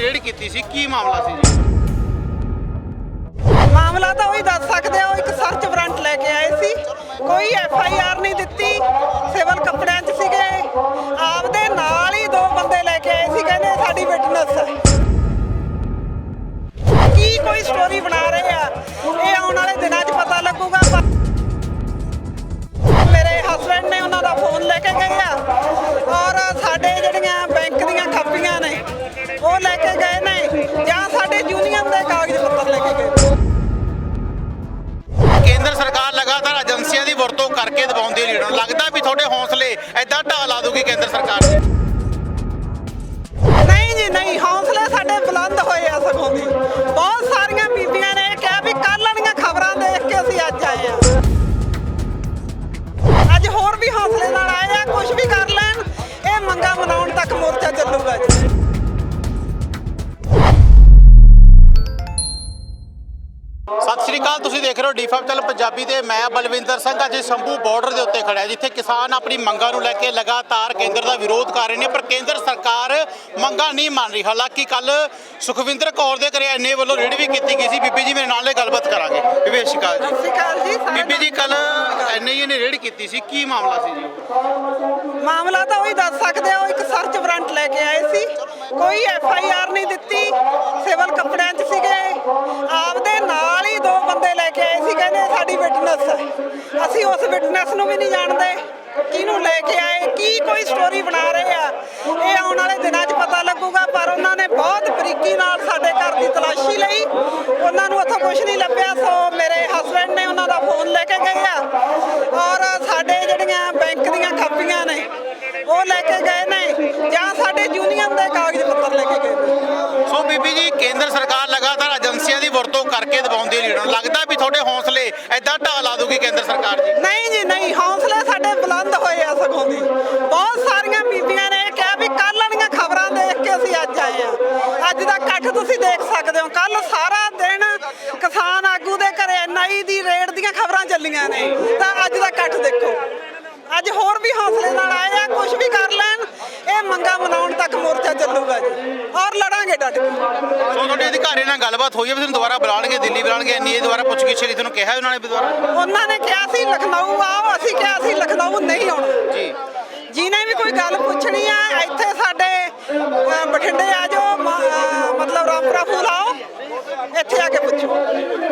ਨੇ ਰੇਡ ਕੀਤੀ ਸੀ? ਕੀ ਮਾਮਲਾ ਸੀ ਜੀ? ਮਾਮਲਾ ਤਾਂ ਉਹੀ ਦੱਸ ਸਕਦੇ ਆ, ਉਹ ਇੱਕ ਸਰਚ ਵਾਰੰਟ ਲੈ ਕੇ ਆਏ ਸੀ। ਕੋਈ ਐਫ ਆਈ ਆਰ ਨਹੀਂ ਦਿੱਤੀ ਸਿਵਲ ਕੱਪੜਿਆਂ 'ਚ ਸੀਗੇ। ਆਪਦੇ ਨਾਲ ਹੀ ਦੋ ਬੰਦੇ ਲੈ ਕੇ ਆਏ ਸੀ, ਕਹਿੰਦੇ ਸਾਡੀ ਵਿਟਨੈਸ ਹੈ ਕੀ ਕੋਈ ਸਟੋਰੀ ਬਣਾ ਰਹੇ ਆ? ਇਹ ਆਉਣ ਵਾਲੇ ਦਿਨਾਂ 'ਚ ਪਤਾ ਲੱਗੂਗਾ ਕਰਕੇ ਦਬਾਉਂਦੀ ਲੀਡਰ ਨੂੰ। ਲੱਗਦਾ ਵੀ ਤੁਹਾਡੇ ਹੌਸਲੇ ਐਦਾਂ ਢਾਹ ਲਾ ਦੂਗੀ ਕੇਂਦਰ ਸਰਕਾਰ ਨਹੀਂ ਜੀ, ਨਹੀਂ। ਹੌਸਲੇ ਸਾਡੇ ਬੁਲੰਦ ਹੋਏ ਆ ਸਗੋਂ ਦੀ ਬਹੁਤ ਸਾਰੀਆਂ ਬੀਬੀਆਂ ਨੇ ਇਹ ਕਿਹਾ ਵੀ ਕੱਲ੍ਹ ਵਾਲੀਆਂ ਖਬਰਾਂ ਦੇਖ ਕੇ ਅਸੀਂ ਅੱਜ ਆਏ ਆ। ਅੱਜ ਹੋਰ ਵੀ ਹੌਸਲੇ ਨਾਲ ਆਏ ਆ ਕੁਝ ਵੀ ਕਰ ਲੈਣ, ਇਹ ਮੰਗਾ ਮਨਾਉਣ ਤੱਕ ਮੋਰਚਾ ਚੱਲੂਗਾ ਜੀ। ਅਕਾਲ ਤੁਸੀਂ ਦੇਖ ਰਹੇ ਹੋ ਡੀਫਾਬ ਚੈਨਲ ਪੰਜਾਬੀ ਤੇ ਮੈਂ ਬਲਵਿੰਦਰ ਸਿੰਘ ਅੱਜ ਸੰਭੂ ਬਾਰਡਰ ਦੇ ਉੱਤੇ ਖੜਿਆ ਜਿੱਥੇ ਕਿਸਾਨ ਆਪਣੀ ਮੰਗਾਂ ਨੂੰ ਲੈ ਕੇ ਲਗਾਤਾਰ ਕੇਂਦਰ ਦਾ ਵਿਰੋਧ ਕਰ ਰਹੇ ਨੇ ਪਰ ਕੇਂਦਰ ਸਰਕਾਰ ਮੰਗਾਂ ਨਹੀਂ ਮੰਨ ਰਹੀ। ਹਾਲਾਂਕਿ ਕੱਲ ਸੁਖਵਿੰਦਰ ਕੌਰ ਦੇ ਘਰੇ ਐਨਏ ਵੱਲੋਂ ਰੇਡ ਵੀ ਕੀਤੀ ਗਈ ਸੀ। ਬੀਬੀ ਜੀ ਮੇਰੇ ਨਾਲ ਇਹ ਗੱਲਬਾਤ ਕਰਾਂਗੇ। ਸਤਿ ਜੀ। ਬੀਬੀ ਜੀ ਕੱਲ। ਐਨਏ ਨੇ ਰੇਡ ਕੀਤੀ ਸੀ। ਕੀ ਮਾਮਲਾ ਸੀ ਜੀ? ਮਾਮਲਾ ਤਾਂ ਉਹੀ ਦੱਸ ਸਕਦੇ ਉਹ ਇੱਕ ਸਰਚ ਵਾਰੰਟ ਲੈ ਕੇ ਆਏ ਸੀ। ਕੋਈ ਐਫ ਆਈ ਆਰ ਨੂੰ ਵੀ ਨਹੀਂ ਜਾਣਦੇ। ਕਿਹਨੂੰ ਲੈ ਕੇ ਆਏ, ਕੀ ਕੋਈ ਸਟੋਰੀ ਬਣਾ ਰਹੇ ਆ। ਇਹ ਆਉਣ ਵਾਲੇ ਦਿਨਾਂ 'ਚ ਪਤਾ ਲੱਗੂਗਾ, ਪਰ ਉਹਨਾਂ ਨੇ ਬਹੁਤ ਬਰੀਕੀ ਨਾਲ ਸਾਡੇ ਘਰ ਦੀ ਤਲਾਸ਼ੀ ਲਈ। ਉਹਨਾਂ ਨੂੰ ਉੱਥੋਂ ਕੁਝ ਨਹੀਂ ਲੱਭਿਆ, ਸੋ ਮੇਰੇ ਹਸਬੰਡ ਨੇ ਉਹਨਾਂ ਦਾ ਫੋਨ ਲੈ ਕੇ ਗਏ ਆ। ਔਰ ਸਾਡੇ ਜਿਹੜੀਆਂ ਬੈਂਕ ਦੀਆਂ ਕਾਪੀਆਂ ਨੇ, ਉਹ ਲੈ ਕੇ ਗਏ ਨੇ, ਜਾਂ ਸਾਡੇ ਯੂਨੀਅਨ ਦੇ ਕਾਗਜ਼ ਪੱਤਰ ਲੈ ਕੇ ਗਏ ਨੇ। ਸੋ ਬੀਬੀ ਜੀ, ਕੇਂਦਰ ਸਰਕਾਰ ਲਗਾਤਾਰ ਏਜੰਸੀਆਂ ਦੀ ਵਰਤੋਂ ਕਰਕੇ ਦਬਾਉਂਦੀ ਲੀਡਰ ਲੱਗਦਾ ਵੀ ਤੁਹਾਡੇ ਹੌਸਲੇ ਐਦਾਂ ਢਾਹ ਲਾ ਦੂਗੀ ਕੇਂਦਰ ਸਰਕਾਰ ਜੀ ਨਹੀਂ ਹੌਸਲੇ ਸਾਡੇ ਬੁਲੰਦ ਹੋਏ ਆ ਸਗੋਂ ਦੀ ਬਹੁਤ ਸਾਰੀਆਂ ਬੀਬੀਆਂ ਨੇ ਇਹ ਕਿਹਾ ਵੀ ਕੱਲ੍ਹ ਵਾਲੀਆਂ ਖਬਰਾਂ ਦੇਖ ਕੇ ਅਸੀਂ ਅੱਜ ਆਏ ਆ ਅੱਜ ਦਾ ਇਕੱਠ ਤੁਸੀਂ ਦੇਖ ਸਕਦੇ ਹੋ। ਕੱਲ ਸਾਰਾ ਦਿਨ ਕਿਸਾਨ ਆਗੂ ਦੇ ਘਰੇ ਐਨਆਈ ਦੀ ਰੇਡ ਦੀਆਂ ਖਬਰਾਂ ਚੱਲੀਆਂ ਨੇ। ਤਾਂ ਅੱਜ ਦਾ ਇਕੱਠ ਦੇਖੋ। ਅੱਜ ਹੋਰ ਵੀ ਹੌਸਲੇ ਨਾਲ ਆਏ ਆ ਕੁਝ ਵੀ ਕਰ ਲੈਣ ਇਹ ਮੰਗਾ ਮਨਾਉਣ ਤੱਕ ਮੋਰਚਾ ਚੱਲੂਗਾ ਜੀ। ਔਰ ਲੜਾਂਗੇ ਡਟ ਕੇ। ਸੋ ਤੁਹਾਡੇ ਅਧਿਕਾਰੀ ਨਾਲ ਗੱਲਬਾਤ ਹੋਈ ਹੈ ਵੀ ਤੁਹਾਨੂੰ ਦੁਬਾਰਾ ਬੁਲਾਣਗੇ ਦਿੱਲੀ ਬੁਲਾਣਗੇ ਐਨਏ ਦੁਬਾਰਾ ਪੁੱਛਗਿੱਛ ਲਈ ਤੁਹਾਨੂੰ ਕਿਹਾ ਉਹਨਾਂ ਨੇ ਵੀ ਦੁਬਾਰਾ? ਉਹਨਾਂ ਨੇ ਕਿਹਾ ਸੀ ਲਖਨਊ ਆਓ ਅਸੀਂ ਕਿਹਾ ਸੀ ਲਖਨਊ ਨਹੀਂ ਆਉਣਾ। ਜੀ। ਜਿਹਨੇ ਵੀ ਕੋਈ ਗੱਲ ਪੁੱਛਣੀ ਆ ਇੱਥੇ ਸਾਡੇ ਅਹ, ਬਠਿੰਡੇ ਆ ਜਾਓ ਮ- ਅਹ, ਮਤਲਬ ਰਾਮਪੁਰਾ ਫੂਲ ਆਓ ਇੱਥੇ ਆ ਕੇ ਪੁੱਛੋ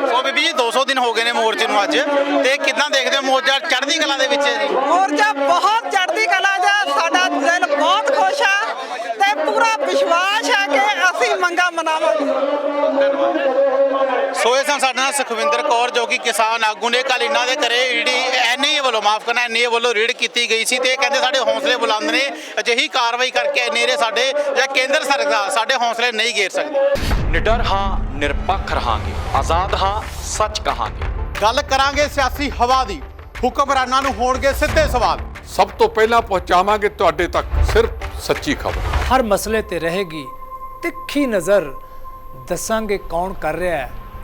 ਸੋ ਬੀਬੀ ਜੀ 200 ਦਿਨ ਹੋ ਗਏ ਨੇ ਮੋਰਚੇ ਨੂੰ ਅੱਜ ਤੇ ਕਿੱਦਾਂ ਦੇਖਦੇ ਹੋ ਮੋਰਚਾ ਚੜ੍ਹਦੀ ਕਲਾ ਦੇ ਵਿੱਚ ਹੈ ਜੀ? ਮੋਰਚਾ ਬਹੁਤ ਚੜ੍ਹਦੀ ਕਲਾ ਜਾ ਸਾਡਾ ਦਿਲ ਬਹੁਤ ਖੁਸ਼ ਆ ਤੇ ਪੂਰਾ ਵਿਸ਼ਵਾਸ ਹੈ ਕਿ ਅਸੀਂ ਮੰਗਾ ਮਨਾਵਾਂਗੇ। ਸੋ ਇਹ ਸਨ ਸਾਡੇ ਨਾਲ ਸੁਖਵਿੰਦਰ ਕੌਰ ਜੋ ਕਿ ਕਿਸਾਨ ਆਗੂ ਨੇ। ਕੱਲ ਇਹਨਾਂ ਦੇ ਘਰੇ ਈਡੀ ਐਨਏ ਵੱਲੋਂ ਮਾਫ ਕਰਨਾ ਐਨਏ ਵੱਲੋਂ ਰੇਡ ਕੀਤੀ ਗਈ ਸੀ ਤੇ ਇਹ ਕਹਿੰਦੇ ਸਾਡੇ ਹੌਸਲੇ ਬੁਲੰਦ ਨੇ। ਅਜਿਹੀ ਕਾਰਵਾਈ ਕਰਕੇ ਐਨਏ ਨੇ ਸਾਡੇ ਜਾਂ ਕੇਂਦਰ ਸਰਕਾਰ ਸਾਡੇ ਹੌਸਲੇ ਨਹੀਂ ਗੇਰ ਸਕਦੀ। ਨਿਡਰ ਹਾਂ ਨਿਰਪੱਖ ਰਹਾਂਗੇ। ਆਜ਼ਾਦ ਹਾਂ ਸੱਚ ਕਹਾਂਗੇ। ਗੱਲ ਕਰਾਂਗੇ ਸਿਆਸੀ ਹਵਾ ਦੀ। ਹੁਕਮਰਾਨਾਂ ਨੂੰ ਹੋਣਗੇ ਸਿੱਧੇ ਸਵਾਲ। ਸਭ ਤੋਂ ਪਹਿਲਾਂ ਪਹੁੰਚਾਵਾਂਗੇ ਤੁਹਾਡੇ ਤੱਕ ਸਿਰਫ ਸੱਚੀ ਖਬਰ। ਹਰ ਮਸਲੇ ਤੇ ਰਹੇਗੀ ਤਿੱਖੀ ਨਜ਼ਰ। ਦੱਸਾਂਗੇ ਕੌਣ ਕਰ ਰਿਹਾ ਹੈ।